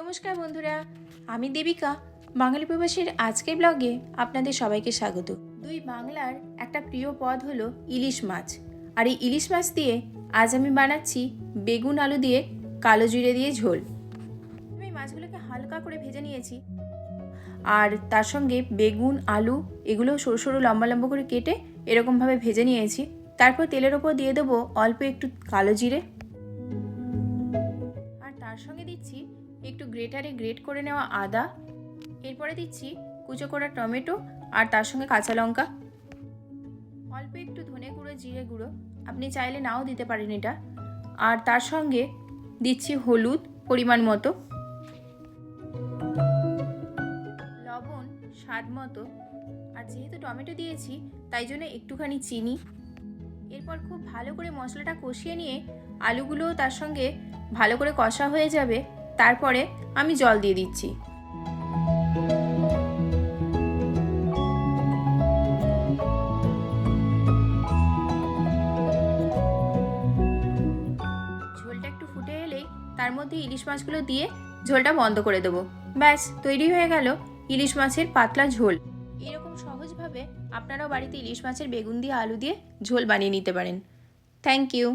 নমস্কার বন্ধুরা, আমি দেবিকা। বাঙালি প্রবাসীর আজকের ব্লগে আপনাদের সবাইকে স্বাগত। দুই বাংলার একটা প্রিয় পদ হলো ইলিশ মাছ। আর এই ইলিশ মাছ দিয়ে আজ আমি বানাচ্ছি বেগুন আলু দিয়ে কালো জিরে দিয়ে ঝোল। আমি মাছগুলোকে হালকা করে ভেজে নিয়েছি। আর তার সঙ্গে বেগুন, আলু এগুলো সরু সরু লম্বা লম্বা করে কেটে এরকমভাবে ভেজে নিয়েছি। তারপর তেলের ওপর দিয়ে দেবো অল্প একটু কালো জিরে। আর তার সঙ্গে দিচ্ছি একটু গ্রেটারে গ্রেট করে নেওয়া আদা। এরপরে দিচ্ছি কুচো করা টমেটো আর তার সঙ্গে কাঁচা লঙ্কা। অল্প একটু ধনে গুঁড়ো, জিরে গুঁড়ো, আপনি চাইলে নাও দিতে পারেন এটা। আর তার সঙ্গে দিচ্ছি হলুদ পরিমাণ মতো। লবণ স্বাদ মতো। আর যেহেতু টমেটো দিয়েছি, তাই জন্য একটুখানি চিনি। এরপর খুব ভালো করে মশলাটা কষিয়ে নিয়ে আলুগুলোও তার সঙ্গে ভালো করে কষা হয়ে যাবে। তারপরে আমি জল দিয়ে দিচ্ছি। ঝোলটা একটু ফুটে এলেই তার মধ্যে ইলিশ মাছগুলো দিয়ে ঝোলটা বন্ধ করে দেবো। ব্যাস, তৈরি হয়ে গেল ইলিশ মাছের পাতলা ঝোল। এরকম সহজভাবে আপনারাও বাড়িতে ইলিশ মাছের বেগুন দিয়ে আলু দিয়ে ঝোল বানিয়ে নিতে পারেন। Thank you.